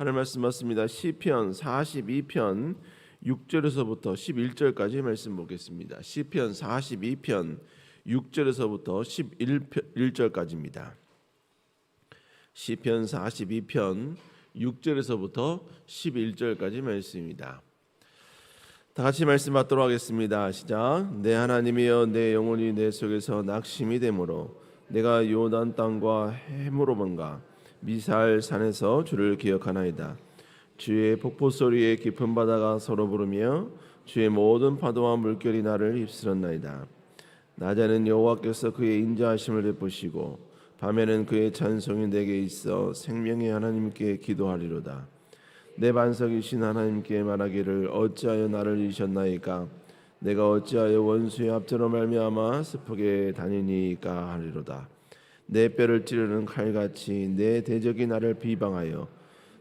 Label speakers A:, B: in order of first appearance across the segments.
A: 하늘 말씀 맞습니다. 시편 42편 6절에서부터 11절까지 말씀 보겠습니다. 시편 42편 6절에서부터 11절까지입니다. 시편 42편 6절에서부터 11절까지 말씀입니다. 다 같이 말씀 받도록 하겠습니다. 시작. 내 하나님이여 내 영혼이 내 속에서 낙심이 되므로 내가 요단 땅과 해무로먼가 미살 산에서 주를 기억하나이다. 주의 폭포 소리에 깊은 바다가 서로 부르며 주의 모든 파도와 물결이 나를 휩쓸었나이다. 낮에는 여호와께서 그의 인자하심을 베푸시고 밤에는 그의 찬송이 내게 있어 생명의 하나님께 기도하리로다. 내 반석이신 하나님께 말하기를 어찌하여 나를 잃으셨나이까 내가 어찌하여 원수의 앞제로 말미암아 슬프게 다니니까 하리로다. 내 뼈를 찌르는 칼같이 내 대적이 나를 비방하여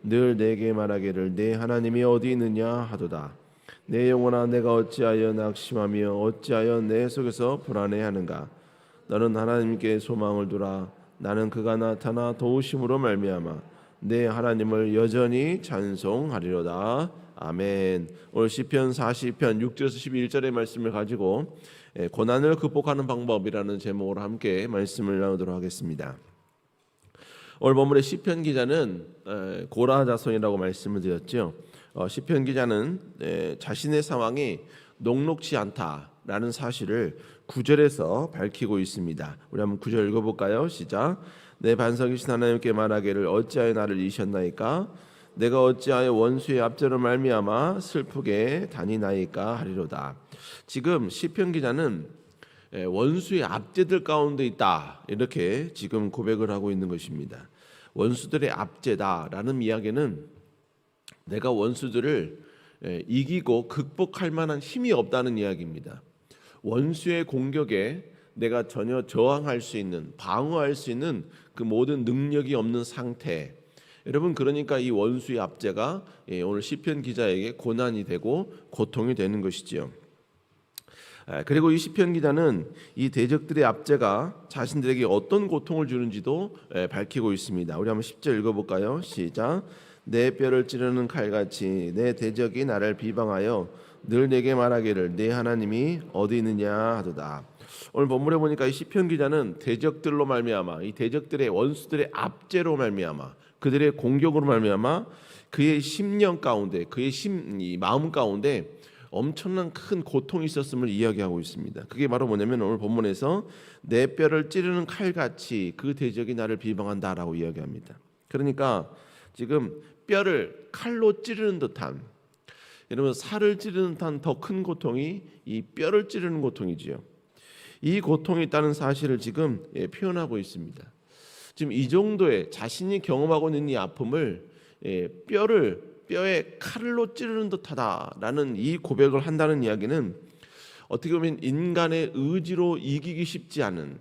A: 늘 내게 말하기를 내 하나님이 어디 있느냐 하도다. 내 영혼아 내가 어찌하여 낙심하며 어찌하여 내 속에서 불안해하는가? 너는 하나님께 소망을 두라. 나는 그가 나타나 도우심으로 말미암아 내 하나님을 여전히 찬송하리로다. 아멘. 오늘 시편 40편 6절에서 11절의 말씀을 가지고 예, 고난을 극복하는 방법이라는 제목으로 함께 말씀을 나누도록 하겠습니다. 오늘 본문의 시편 기자는 에, 고라 자손이라고 말씀을 드렸죠. 어, 시편 기자는 에, 자신의 상황이 녹록지 않다라는 사실을 구절에서 밝히고 있습니다. 우리 한번 구절 읽어볼까요? 시작. 내 반석이신 하나님께 말하기를 어찌하여 나를 잃으셨나이까? 내가 어찌하여 원수의 앞제로 말미암아 슬프게 다니나이까 하리로다. 지금 시편 기자는 예, 원수의 압제들 가운데 있다 이렇게 지금 고백을 하고 있는 것입니다. 원수들의 압제다라는 이야기는 내가 원수들을 예, 이기고 극복할 만한 힘이 없다는 이야기입니다. 원수의 공격에 내가 전혀 저항할 수 있는 방어할 수 있는 그 모든 능력이 없는 상태. 여러분 그러니까 이 원수의 압제가 예, 오늘 시편 기자에게 고난이 되고 고통이 되는 것이지요. 아, 그리고 이 시편 기자는 이 대적들의 압제가 자신들에게 어떤 고통을 주는지도 예, 밝히고 있습니다. 우리 한번 10절 읽어볼까요? 시작. 내 뼈를 찌르는 칼같이 내 대적이 나를 비방하여 늘 내게 말하기를 내 하나님이 어디 있느냐 하도다. 오늘 본문에 보니까 이 시편 기자는 대적들로 말미암아 이 대적들의 원수들의 압제로 말미암아 그들의 공격으로 말미암아 그의 심령 가운데 그의 심이 마음 가운데 엄청난 큰 고통이 있었음을 이야기하고 있습니다. 그게 바로 뭐냐면 오늘 본문에서 내 뼈를 찌르는 칼같이 그 대적이 나를 비방한다라고 이야기합니다. 그러니까 지금 뼈를 칼로 찌르는 듯한 여러분 살을 찌르는 듯한 더 큰 고통이 이 뼈를 찌르는 고통이지요. 이 고통이 있다는 사실을 지금 예, 표현하고 있습니다. 지금 이 정도의 자신이 경험하고 있는 이 아픔을 예, 뼈를 뼈에 칼로 찌르는 듯하다라는 이 고백을 한다는 이야기는 어떻게 보면 인간의 의지로 이기기 쉽지 않은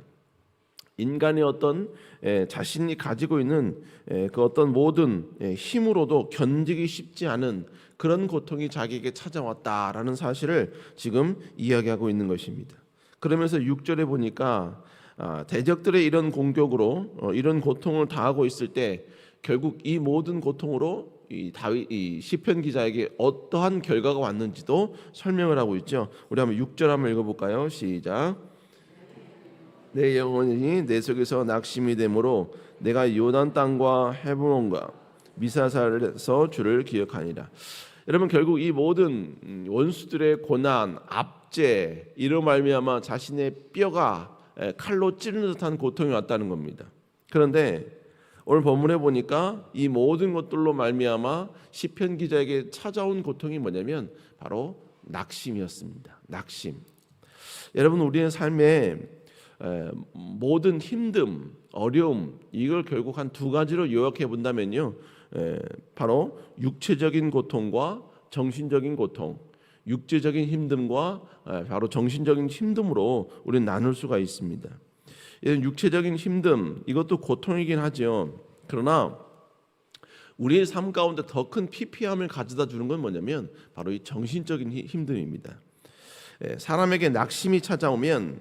A: 인간의 어떤 에, 자신이 가지고 있는 에, 그 어떤 모든 에, 힘으로도 견디기 쉽지 않은 그런 고통이 자기에게 찾아왔다라는 사실을 지금 이야기하고 있는 것입니다. 그러면서 6절에 보니까 아, 대적들의 이런 공격으로 어, 이런 고통을 당하고 있을 때 결국 이 모든 고통으로 이 다윗 이 시편 기자에게 어떠한 결과가 왔는지도 설명을 하고 있죠. 우리 한번 6절 한번 읽어 볼까요? 시작. 내 영혼이 내 속에서 낙심이 되므로 내가 요단 땅과 헤브론과 미사살에서 주를 기억하니라. 여러분 결국 이 모든 원수들의 고난, 압제 이로 말미암아 자신의 뼈가 칼로 찌르는 듯한 고통이 왔다는 겁니다. 그런데 오늘 본문에 보니까 이 모든 것들로 말미암아 시편 기자에게 찾아온 고통이 뭐냐면 바로 낙심이었습니다. 낙심. 여러분 우리의 삶에 모든 힘듦, 어려움 이걸 결국 한 두 가지로 요약해 본다면요, 바로 육체적인 고통과 정신적인 고통, 육체적인 힘듦과 바로 정신적인 힘듦으로 우리는 나눌 수가 있습니다. 육체적인 힘듦 이것도 고통이긴 하죠. 그러나 우리의 삶 가운데 더 큰 피폐함을 가져다 주는 건 뭐냐면 바로 이 정신적인 힘듦입니다. 사람에게 낙심이 찾아오면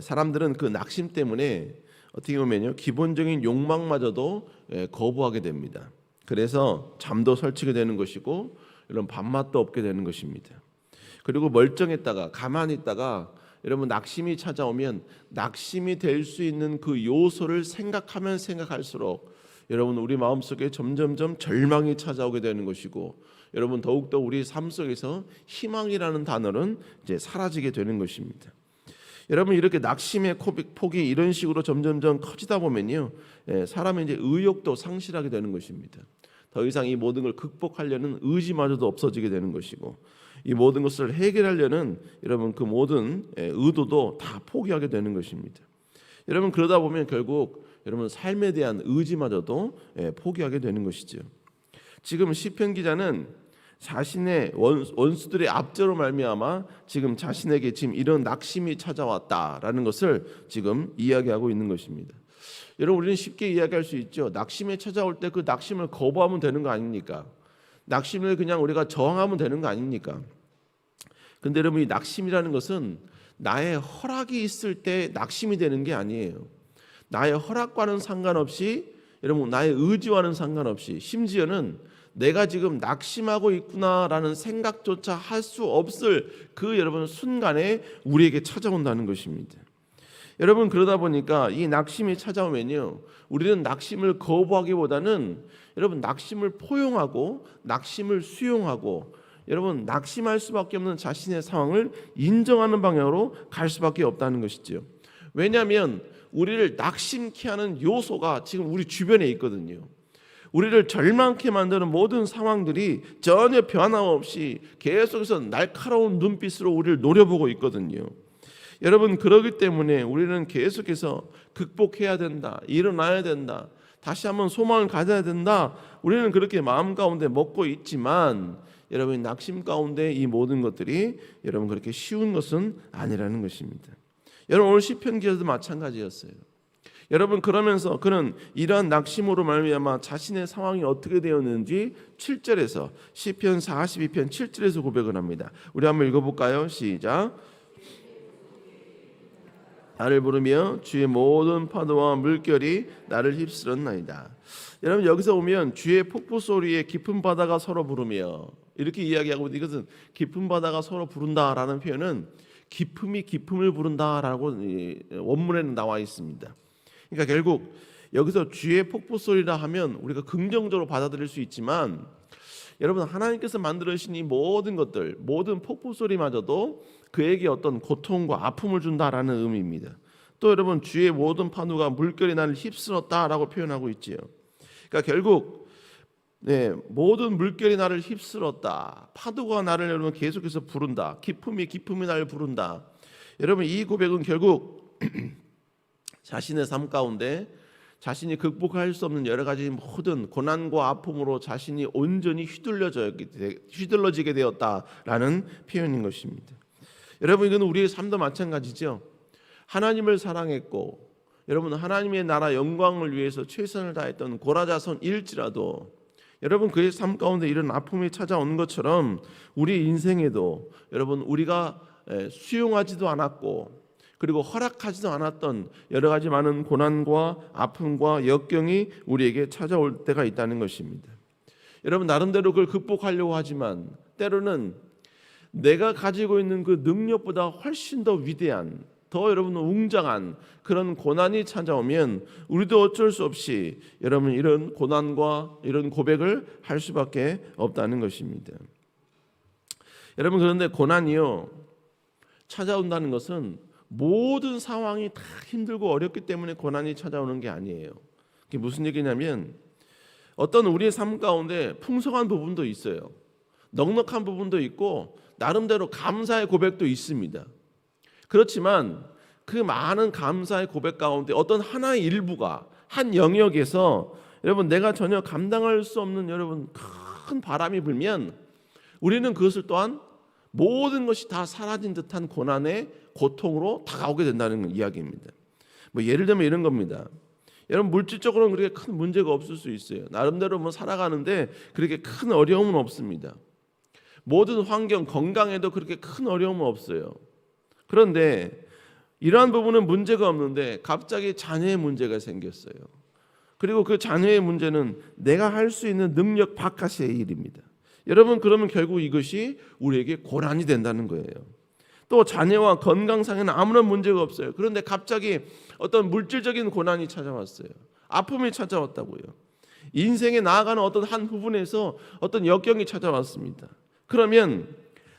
A: 사람들은 그 낙심 때문에 어떻게 보면요 기본적인 욕망마저도 거부하게 됩니다. 그래서 잠도 설치게 되는 것이고 이런 밥맛도 없게 되는 것입니다. 그리고 멀쩡했다가 가만히 있다가 여러분 낙심이 찾아오면 낙심이 될 수 있는 그 요소를 생각하면 생각할수록 여러분 우리 마음속에 점점점 절망이 찾아오게 되는 것이고 여러분 더욱더 우리 삶 속에서 희망이라는 단어는 이제 사라지게 되는 것입니다. 여러분 이렇게 낙심의 폭이 이런 식으로 점점점 커지다 보면요 예, 사람의 이제 의욕도 상실하게 되는 것입니다. 더 이상 이 모든 걸 극복하려는 의지마저도 없어지게 되는 것이고 이 모든 것을 해결하려는 여러분 그 모든 예, 의도도 다 포기하게 되는 것입니다. 여러분 그러다 보면 결국 여러분 삶에 대한 의지마저도 예, 포기하게 되는 것이죠. 지금 시편 기자는 자신의 원, 원수들의 압제로 말미암아 지금 자신에게 지금 이런 낙심이 찾아왔다라는 것을 지금 이야기하고 있는 것입니다. 여러분 우리는 쉽게 이야기할 수 있죠. 낙심이 찾아올 때 그 낙심을 거부하면 되는 거 아닙니까? 낙심을 그냥 우리가 저항하면 되는 거 아닙니까? 근데 여러분 이 낙심이라는 것은 나의 허락이 있을 때 낙심이 되는 게 아니에요. 나의 허락과는 상관없이 여러분 나의 의지와는 상관없이 심지어는 내가 지금 낙심하고 있구나라는 생각조차 할 수 없을 그 여러분 순간에 우리에게 찾아온다는 것입니다. 여러분 그러다 보니까 이 낙심이 찾아오면요. 우리는 낙심을 거부하기보다는 여러분 낙심을 포용하고 낙심을 수용하고 여러분 낙심할 수밖에 없는 자신의 상황을 인정하는 방향으로 갈 수밖에 없다는 것이죠. 왜냐하면 우리를 낙심케 하는 요소가 지금 우리 주변에 있거든요. 우리를 절망케 만드는 모든 상황들이 전혀 변화 없이 계속해서 날카로운 눈빛으로 우리를 노려보고 있거든요. 여러분 그러기 때문에 우리는 계속해서 극복해야 된다. 일어나야 된다. 다시 한번 소망을 가져야 된다. 우리는 그렇게 마음 가운데 먹고 있지만 여러분 낙심 가운데 이 모든 것들이 여러분 그렇게 쉬운 것은 아니라는 것입니다. 여러분 오늘 시편 기자도 마찬가지였어요. 여러분 그러면서 그는 이러한 낙심으로 말미암아 자신의 상황이 어떻게 되었는지 7절에서 시편 42편 7절에서 고백을 합니다. 우리 한번 읽어 볼까요? 시작. 나를 부르며 주의 모든 파도와 물결이 나를 휩쓸었나이다. 여러분 여기서 보면 주의 폭포 소리에 깊은 바다가 서로 부르며 이렇게 이야기하고 이것은 깊은 바다가 서로 부른다라는 표현은 깊음이 깊음을 부른다라고 이 원문에는 나와 있습니다. 그러니까 결국 여기서 주의 폭포 소리라 하면 우리가 긍정적으로 받아들일 수 있지만 여러분 하나님께서 만들으신 이 모든 것들 모든 폭포 소리마저도 그에게 어떤 고통과 아픔을 준다라는 의미입니다. 또 여러분 주의 모든 파도가 물결이 나를 휩쓸었다라고 표현하고 있지요. 그러니까 결국 네, 모든 물결이 나를 휩쓸었다. 파도가 나를 여러분 계속해서 부른다. 기품이 기품이 나를 부른다. 여러분 이 고백은 결국 자신의 삶 가운데 자신이 극복할 수 없는 여러 가지 모든 고난과 아픔으로 자신이 온전히 휘둘러지게 되었다라는 표현인 것입니다. 여러분 이건 우리의 삶도 마찬가지죠. 하나님을 사랑했고 여러분 하나님의 나라 영광을 위해서 최선을 다했던 고라자손일지라도 여러분 그의 삶 가운데 이런 아픔이 찾아오는 것처럼 우리 인생에도 여러분 우리가 수용하지도 않았고 그리고 허락하지도 않았던 여러 가지 많은 고난과 아픔과 역경이 우리에게 찾아올 때가 있다는 것입니다. 여러분 나름대로 그걸 극복하려고 하지만 때로는 내가 가지고 있는 그 능력보다 훨씬 더 위대한 더 여러분 웅장한 그런 고난이 찾아오면 우리도 어쩔 수 없이 여러분 이런 고난과 이런 고백을 할 수밖에 없다는 것입니다. 여러분 그런데 고난이요 찾아온다는 것은 모든 상황이 다 힘들고 어렵기 때문에 고난이 찾아오는 게 아니에요. 그게 무슨 얘기냐면 어떤 우리의 삶 가운데 풍성한 부분도 있어요. 넉넉한 부분도 있고 나름대로 감사의 고백도 있습니다. 그렇지만 그 많은 감사의 고백 가운데 어떤 하나의 일부가 한 영역에서 여러분 내가 전혀 감당할 수 없는 여러분 큰 바람이 불면 우리는 그것을 또한 모든 것이 다 사라진 듯한 고난의 고통으로 다가오게 된다는 이야기입니다. 뭐 예를 들면 이런 겁니다. 여러분 물질적으로는 그렇게 큰 문제가 없을 수 있어요. 나름대로 뭐 살아가는데 그렇게 큰 어려움은 없습니다. 모든 환경 건강에도 그렇게 큰 어려움은 없어요. 그런데 이러한 부분은 문제가 없는데 갑자기 자녀의 문제가 생겼어요. 그리고 그 자녀의 문제는 내가 할 수 있는 능력 바깥의 일입니다. 여러분 그러면 결국 이것이 우리에게 고난이 된다는 거예요. 또 자녀와 건강상에는 아무런 문제가 없어요. 그런데 갑자기 어떤 물질적인 고난이 찾아왔어요. 아픔이 찾아왔다고요. 인생에 나아가는 어떤 한 부분에서 어떤 역경이 찾아왔습니다. 그러면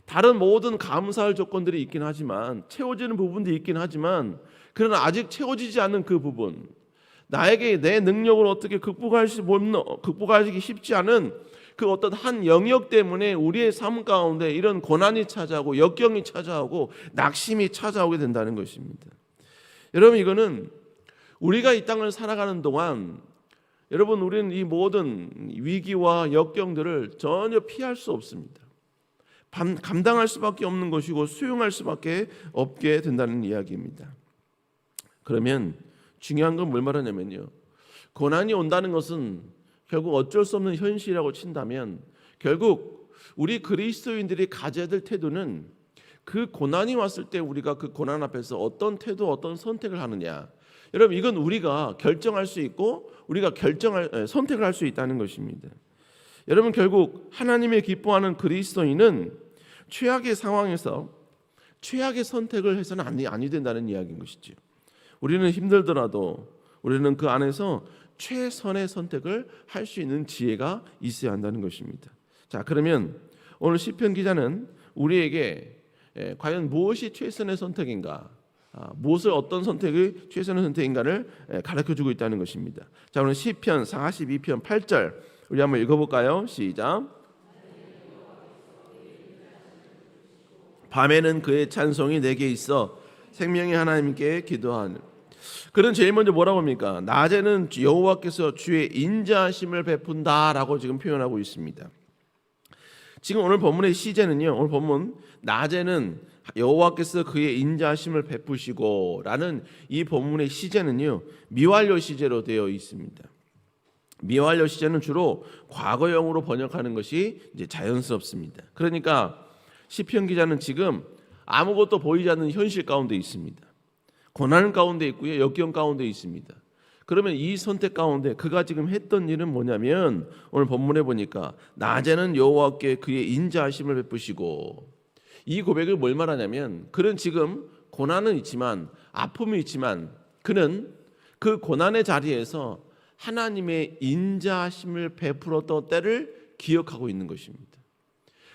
A: 다른 모든 감사할 조건들이 있긴 하지만 채워지는 부분도 있긴 하지만 그러나 아직 채워지지 않는 그 부분 나에게 내 능력으로 어떻게 극복할 수 극복하기 쉽지 않은 그 어떤 한 영역 때문에 우리의 삶 가운데 이런 고난이 찾아오고 역경이 찾아오고 낙심이 찾아오게 된다는 것입니다. 여러분 이거는 우리가 이 땅을 살아가는 동안 여러분 우리는 이 모든 위기와 역경들을 전혀 피할 수 없습니다. 감- 감당할 수밖에 없는 것이고 수용할 수밖에 없게 된다는 이야기입니다. 그러면 중요한 건 뭘 말하냐면요. 고난이 온다는 것은 결국 어쩔 수 없는 현실이라고 친다면 결국 우리 그리스도인들이 가져야 될 태도는 그 고난이 왔을 때 우리가 그 고난 앞에서 어떤 태도, 어떤 선택을 하느냐. 여러분 이건 우리가 결정할 수 있고 우리가 결정할 에, 선택을 할 수 있다는 것입니다. 여러분 결국 하나님의 기뻐하는 그리스도인은 최악의 상황에서 최악의 선택을 해서는 아니 아니 된다는 이야기인 것이죠. 우리는 힘들더라도 우리는 그 안에서 최선의 선택을 할 수 있는 지혜가 있어야 한다는 것입니다. 자, 그러면 오늘 시편 기자는 우리에게 에, 과연 무엇이 최선의 선택인가? 아, 무엇을 어떤 선택이 최선의 선택인가를 에, 가르쳐 주고 있다는 것입니다. 자, 오늘 시편 42편 8절 우리 한번 읽어 볼까요? 시작. 밤에는 그의 찬송이 내게 있어 생명의 하나님께 기도하는 그는 제일 먼저 뭐라고 합니까? 낮에는 여호와께서 주의 인자하심을 베푼다라고 지금 표현하고 있습니다. 지금 오늘 본문의 시제는요. 오늘 본문 낮에는 여호와께서 그의 인자하심을 베푸시고라는 이 본문의 시제는요. 미완료 시제로 되어 있습니다. 미완료 시제는 주로 과거형으로 번역하는 것이 이제 자연스럽습니다. 그러니까 시편 기자는 지금 아무것도 보이지 않는 현실 가운데 있습니다. 고난 가운데 있고요. 역경 가운데 있습니다. 그러면 이 선택 가운데 그가 지금 했던 일은 뭐냐면 오늘 본문에 보니까 낮에는 여호와께 그의 인자하심을 베푸시고 이 고백을 뭘 말하냐면 그는 지금 고난은 있지만 아픔이 있지만 그는 그 고난의 자리에서 하나님의 인자하심을 베풀었던 때를 기억하고 있는 것입니다.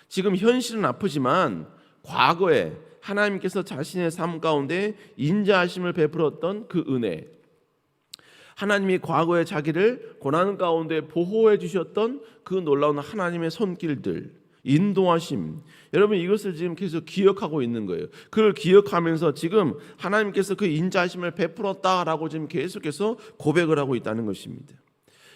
A: 지금 현실은 아프지만 과거에 하나님께서 자신의 삶 가운데 인자하심을 베풀었던 그 은혜, 하나님이 과거에 자기를 고난 가운데 보호해 주셨던 그 놀라운 하나님의 손길들, 인도하심. 여러분 이것을 지금 계속 기억하고 있는 거예요. 그걸 기억하면서 지금 하나님께서 그 인자하심을 베풀었다라고 지금 계속해서 고백을 하고 있다는 것입니다.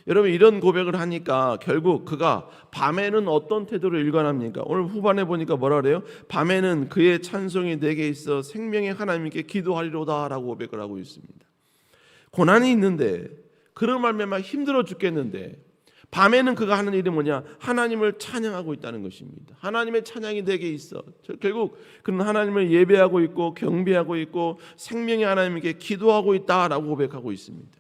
A: 여러분 이런 고백을 하니까 결국 그가 밤에는 어떤 태도를 일관합니까? 오늘 후반에 보니까 뭐라 그래요? 밤에는 그의 찬송이 내게 있어 생명의 하나님께 기도하리로다라고 고백을 하고 있습니다. 고난이 있는데 그런 말면 힘들어 죽겠는데 밤에는 그가 하는 일이 뭐냐? 하나님을 찬양하고 있다는 것입니다. 하나님의 찬양이 내게 있어. 결국 그는 하나님을 예배하고 있고 경배하고 있고 생명의 하나님께 기도하고 있다라고 고백하고 있습니다.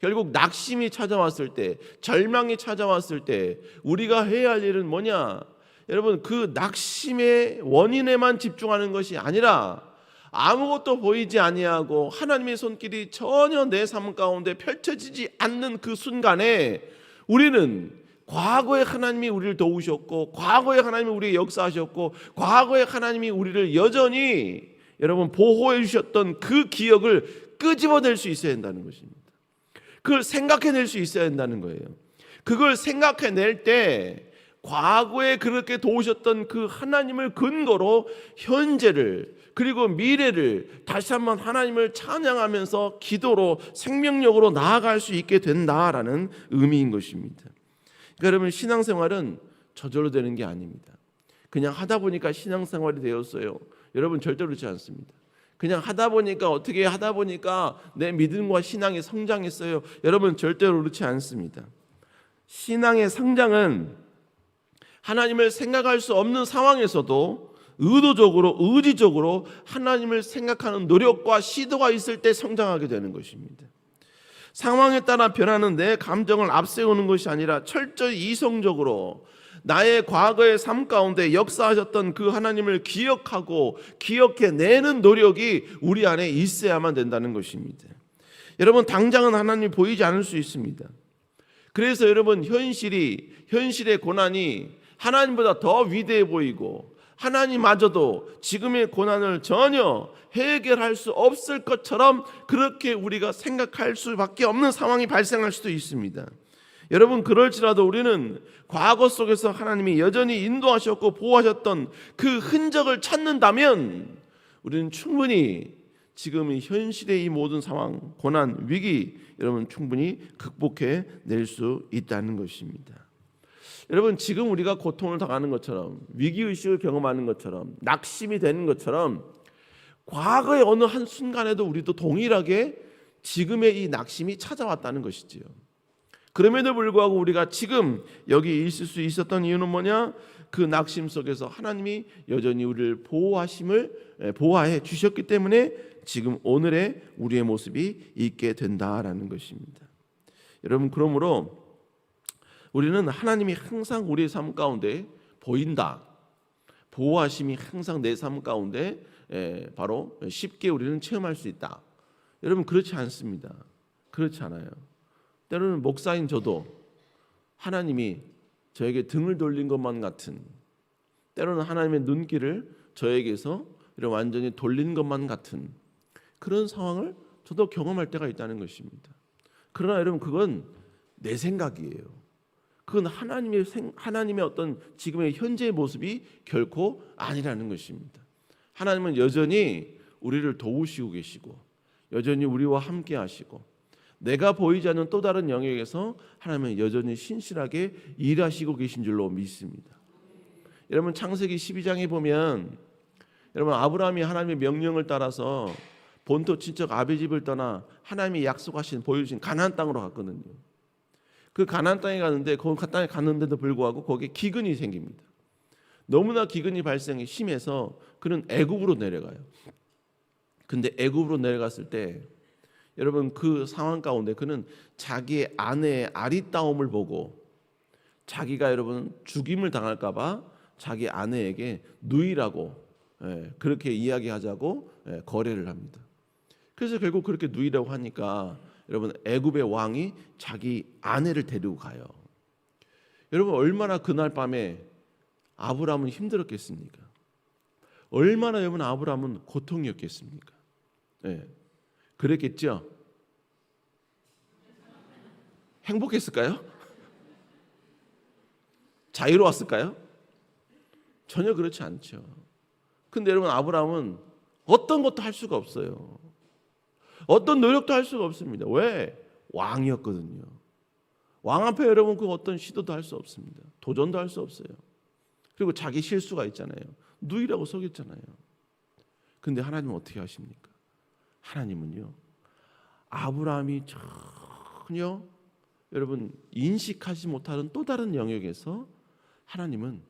A: 결국 낙심이 찾아왔을 때, 절망이 찾아왔을 때 우리가 해야 할 일은 뭐냐? 여러분 그 낙심의 원인에만 집중하는 것이 아니라 아무것도 보이지 아니하고 하나님의 손길이 전혀 내 삶 가운데 펼쳐지지 않는 그 순간에 우리는 과거에 하나님이 우리를 도우셨고 과거에 하나님이 우리에게 역사하셨고 과거에 하나님이 우리를 여전히 여러분 보호해 주셨던 그 기억을 끄집어낼 수 있어야 한다는 것입니다. 그걸 생각해낼 수 있어야 한다는 거예요. 그걸 생각해낼 때 과거에 그렇게 도우셨던 그 하나님을 근거로 현재를 그리고 미래를 다시 한번 하나님을 찬양하면서 기도로 생명력으로 나아갈 수 있게 된다라는 의미인 것입니다. 그러니까 여러분 신앙생활은 저절로 되는 게 아닙니다. 그냥 하다 보니까 신앙생활이 되었어요. 여러분 절대로 그렇지 않습니다. 그냥 하다 보니까 어떻게 하다 보니까 내 믿음과 신앙이 성장했어요. 여러분 절대로 그렇지 않습니다. 신앙의 성장은 하나님을 생각할 수 없는 상황에서도 의도적으로 의지적으로 하나님을 생각하는 노력과 시도가 있을 때 성장하게 되는 것입니다. 상황에 따라 변하는 내 감정을 앞세우는 것이 아니라 철저히 이성적으로 나의 과거의 삶 가운데 역사하셨던 그 하나님을 기억하고 기억해내는 노력이 우리 안에 있어야만 된다는 것입니다. 여러분 당장은 하나님이 보이지 않을 수 있습니다. 그래서 여러분 현실이 현실의 고난이 하나님보다 더 위대해 보이고 하나님마저도 지금의 고난을 전혀 해결할 수 없을 것처럼 그렇게 우리가 생각할 수밖에 없는 상황이 발생할 수도 있습니다. 여러분 그럴지라도 우리는 과거 속에서 하나님이 여전히 인도하셨고 보호하셨던 그 흔적을 찾는다면 우리는 충분히 지금 이 현실의 이 모든 상황, 고난, 위기 여러분 충분히 극복해 낼 수 있다는 것입니다. 여러분 지금 우리가 고통을 당하는 것처럼 위기 의식을 경험하는 것처럼 낙심이 되는 것처럼 과거의 어느 한 순간에도 우리도 동일하게 지금의 이 낙심이 찾아왔다는 것이지요. 그럼에도 불구하고 우리가 지금 여기 있을 수 있었던 이유는 뭐냐? 그 낙심 속에서 하나님이 여전히 우리를 보호하심을 에, 보호해 주셨기 때문에 지금 오늘의 우리의 모습이 있게 된다라는 것입니다. 여러분 그러므로 우리는 하나님이 항상 우리의 삶 가운데 보인다. 보호하심이 항상 내 삶 가운데 에, 바로 쉽게 우리는 체험할 수 있다. 여러분 그렇지 않습니다. 그렇지 않아요. 때로는 목사인 저도 하나님이 저에게 등을 돌린 것만 같은 때로는 하나님의 눈길을 저에게서 이런 완전히 돌린 것만 같은 그런 상황을 저도 경험할 때가 있다는 것입니다. 그러나 여러분 그건 내 생각이에요. 그건 하나님의 생, 하나님의 어떤 지금의 현재의 모습이 결코 아니라는 것입니다. 하나님은 여전히 우리를 도우시고 계시고 여전히 우리와 함께 하시고 내가 보이지 않는 또 다른 영역에서 하나님은 여전히 신실하게 일하시고 계신 줄로 믿습니다. 여러분 창세기 12장에 보면 여러분 아브라함이 하나님의 명령을 따라서 본토 친척 아비 집을 떠나 하나님이 약속하신 보여주신 가나안 땅으로 갔거든요. 그 가나안 땅에 가는데 그 땅에 갔는데도 불구하고 거기에 기근이 생깁니다. 너무나 기근이 발생이 심해서 그는 애굽으로 내려가요. 근데 애굽으로 내려갔을 때 여러분 그 상황 가운데 그는 자기의 아내의 아리따움을 보고 자기가 여러분 죽임을 당할까 봐 자기 아내에게 누이라고 예, 그렇게 이야기하자고 예, 거래를 합니다. 그래서 결국 그렇게 누이라고 하니까 여러분 애굽의 왕이 자기 아내를 데리고 가요. 여러분 얼마나 그날 밤에 아브라함은 힘들었겠습니까? 얼마나 여러분 아브라함은 고통이었겠습니까? 예. 그랬겠죠? 행복했을까요? 자유로웠을까요? 전혀 그렇지 않죠. 근데 여러분 아브라함은 어떤 것도 할 수가 없어요. 어떤 노력도 할 수가 없습니다. 왜? 왕이었거든요. 왕 앞에 여러분 그 어떤 시도도 할 수 없습니다. 도전도 할 수 없어요. 그리고 자기 실수가 있잖아요. 누이라고 속였잖아요. 근데 하나님은 어떻게 하십니까? 하나님은요. 아브라함이 전혀 여러분 인식하지 못하는 또 다른 영역에서 하나님은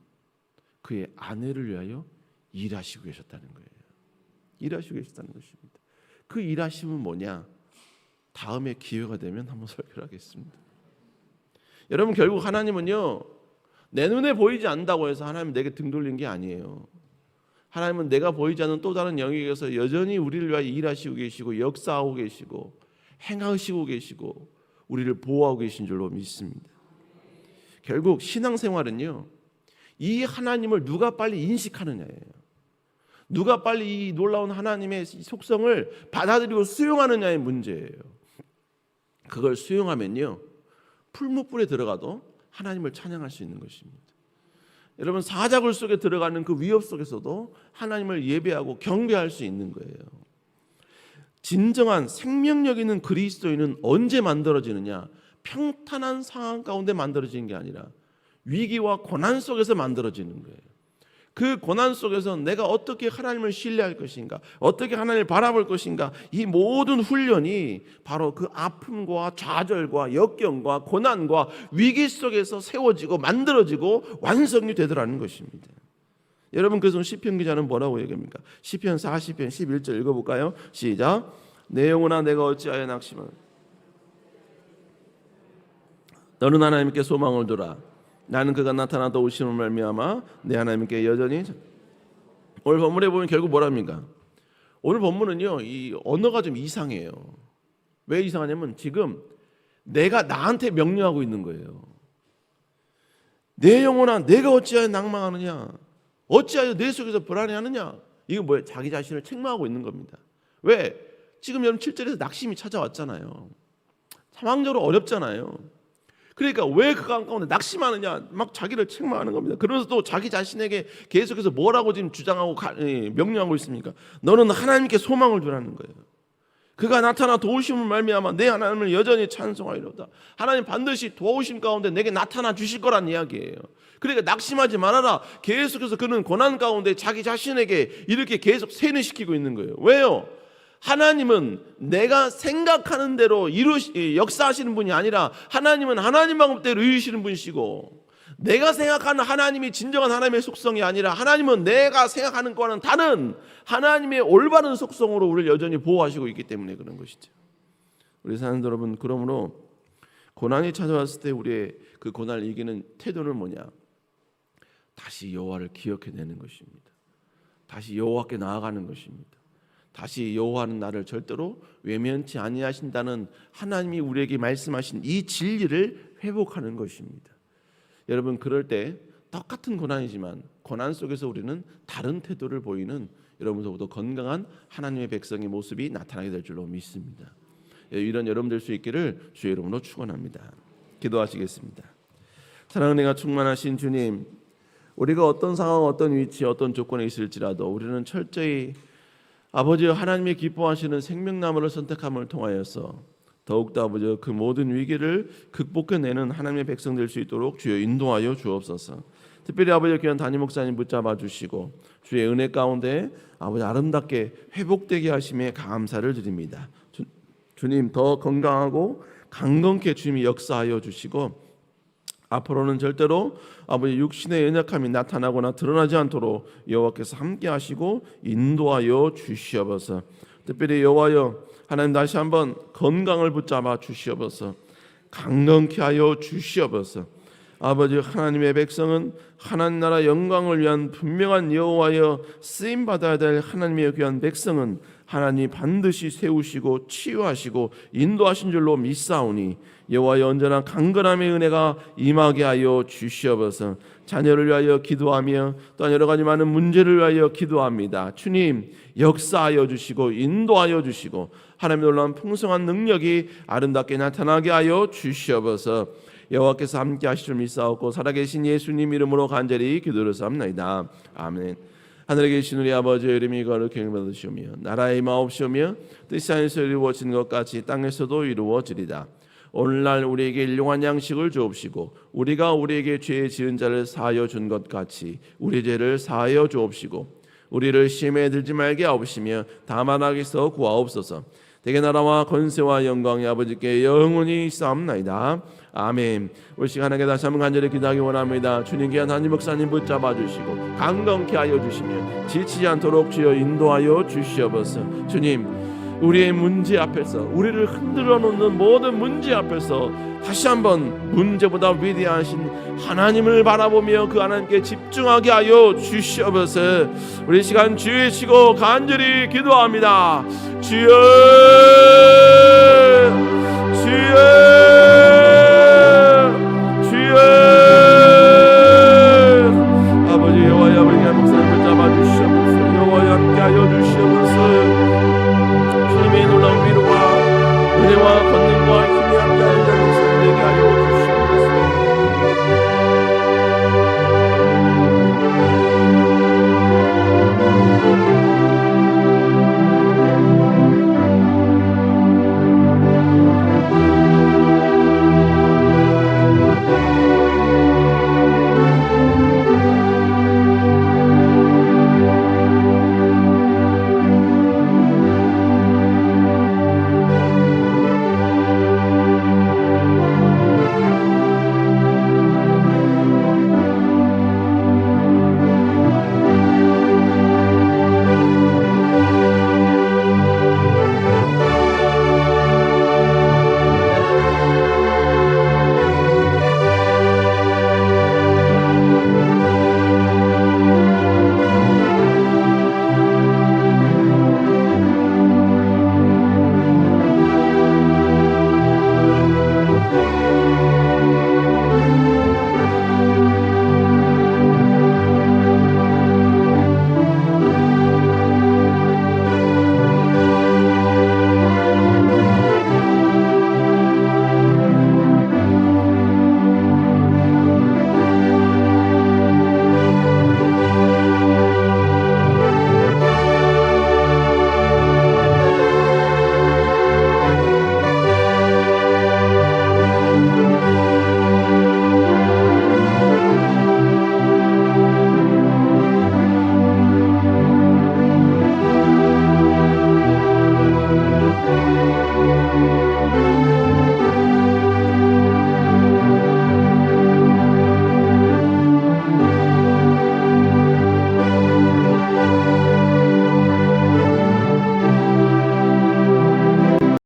A: 그의 아내를 위하여 일하시고 계셨다는 거예요. 일하시고 계셨다는 것입니다. 그 일하심은 뭐냐? 다음에 기회가 되면 한번 설교를 하겠습니다. 여러분 결국 하나님은요 내 눈에 보이지 않는다고 해서 하나님 내게 등 돌린 게 아니에요. 하나님은 내가 보이지 않는 또 다른 영역에서 여전히 우리를 위하여 일하시고 계시고 역사하고 계시고 행하시고 계시고 우리를 보호하고 계신 줄로 믿습니다. 결국 신앙생활은요 이 하나님을 누가 빨리 인식하느냐예요. 누가 빨리 이 놀라운 하나님의 속성을 받아들이고 수용하느냐의 문제예요. 그걸 수용하면요 풀무불에 들어가도 하나님을 찬양할 수 있는 것입니다. 여러분 사자굴 속에 들어가는 그 위협 속에서도 하나님을 예배하고 경배할 수 있는 거예요. 진정한 생명력 있는 그리스도인은 언제 만들어지느냐? 평탄한 상황 가운데 만들어지는 게 아니라 위기와 고난 속에서 만들어지는 거예요. 그 고난 속에서 내가 어떻게 하나님을 신뢰할 것인가, 어떻게 하나님을 바라볼 것인가, 이 모든 훈련이 바로 그 아픔과 좌절과 역경과 고난과 위기 속에서 세워지고 만들어지고 완성이 되더라는 것입니다. 여러분 그래서 시편 기자는 뭐라고 얘기합니까? 시편 40편 11절 읽어볼까요? 시작. 내 영혼아 내가 어찌하여 낙심하 너는 하나님께 소망을 두라. 나는 그가 나타나 도우심을 말미암아 내 하나님께 여전히 오늘 본문에 보면 결국 뭐랍니까? 오늘 본문은요 이 언어가 좀 이상해요. 왜 이상하냐면 지금 내가 나한테 명령하고 있는 거예요. 내 영혼아 내가 어찌하여 낭망하느냐 어찌하여 내 속에서 불안해하느냐 이거 뭐예요? 자기 자신을 책망하고 있는 겁니다. 왜? 지금 여러분 7절에서 낙심이 찾아왔잖아요. 상황적으로 어렵잖아요. 그러니까 왜 그 가운데 낙심하느냐 막 자기를 책망하는 겁니다. 그러면서 또 자기 자신에게 계속해서 뭐라고 지금 주장하고 명령하고 있습니까? 너는 하나님께 소망을 두라는 거예요. 그가 나타나 도우심을 말미암아 내 하나님을 여전히 찬송하리로다. 하나님 반드시 도우심 가운데 내게 나타나 주실 거란 이야기예요. 그러니까 낙심하지 말아라. 계속해서 그는 고난 가운데 자기 자신에게 이렇게 계속 세뇌시키고 있는 거예요. 왜요? 하나님은 내가 생각하는 대로 이루시 역사하시는 분이 아니라 하나님은 하나님 방법대로 이루시는 분이시고 내가 생각하는 하나님이 진정한 하나님의 속성이 아니라 하나님은 내가 생각하는 거와는 다른 하나님의 올바른 속성으로 우리를 여전히 보호하시고 있기 때문에 그런 것이죠. 우리 사는 여러분 그러므로 고난이 찾아왔을 때 우리의 그 고난을 이기는 태도는 뭐냐? 다시 여호와를 기억해내는 것입니다. 다시 여호와께 나아가는 것입니다. 다시 여호와는 나를 절대로 외면치 아니하신다는 하나님이 우리에게 말씀하신 이 진리를 회복하는 것입니다. 여러분 그럴 때 똑같은 고난이지만 고난 속에서 우리는 다른 태도를 보이는 여러분들보다 건강한 하나님의 백성의 모습이 나타나게 될 줄로 믿습니다. 이런 여러분 될 수 있기를 주의 이름으로 축원합니다. 기도하시겠습니다. 사랑은혜가 충만하신 주님, 우리가 어떤 상황, 어떤 위치, 어떤 조건에 있을지라도 우리는 철저히 아버지 하나님의 기뻐하시는 생명나무를 선택함을 통하여서 더욱더 아버지 그 모든 위기를 극복해내는 하나님의 백성 될 수 있도록 주여 인도하여 주옵소서. 특별히 아버지 귀한 담임 목사님 붙잡아 주시고 주의 은혜 가운데 아버지 아름답게 회복되게 하심에 감사를 드립니다. 주, 주님 더 건강하고 강건케 주님이 역사하여 주시고 앞으로는 절대로 아버지 육신의 연약함이 나타나거나 드러나지 않도록 여호와께서 함께 하시고 인도하여 주시옵소서. 특별히 여호와여 하나님 다시 한번 건강을 붙잡아 주시옵소서. 강건케 하여 주시옵소서. 아버지 하나님의 백성은 하나님 나라 영광을 위한 분명한 여호와여 쓰임 받아야 될 하나님의 귀한 백성은 하나님 반드시 세우시고 치유하시고 인도하신 줄로 믿사오니 여호와여 언제나 강건함의 은혜가 임하게 하여 주시옵소서. 자녀를 위하여 기도하며 또한 여러 가지 많은 문제를 위하여 기도합니다. 주님 역사하여 주시고 인도하여 주시고 하나님의 놀라운 풍성한 능력이 아름답게 나타나게 하여 주시옵소서. 여호와께서 함께 하실 줄 믿사옵고 살아계신 예수님 이름으로 간절히 기도를 삼나이다. 아멘. 하늘에 계신 우리 아버지 이름이 거룩히 받으시오며 나라의 마옵시오며 뜻이 하늘에서 이루어진 것 같이 땅에서도 이루어지리다. 오늘날 우리에게 일용한 양식을 주옵시고 우리가 우리에게 죄 지은 자를 사하여 준 것 같이 우리 죄를 사하여 주옵시고 우리를 시험에 들지 말게 하옵시며 다만 악에서 구하옵소서. 대개 나라와 건세와 영광이 아버지께 영원히 쌓옵나이다. 아멘. 우리 시간에 다시 한번 간절히 기도하기 원합니다. 주님 귀한 한임 목사님 붙잡아 주시고 강건케 하여 주시며 지치지 않도록 주여 인도하여 주시옵소서. 주님 우리의 문제 앞에서 우리를 흔들어 놓는 모든 문제 앞에서 다시 한번 문제보다 위대하신 하나님을 바라보며 그 하나님께 집중하게 하여 주시옵소서. 우리 시간 주의 치고 간절히 기도합니다. 주여 주여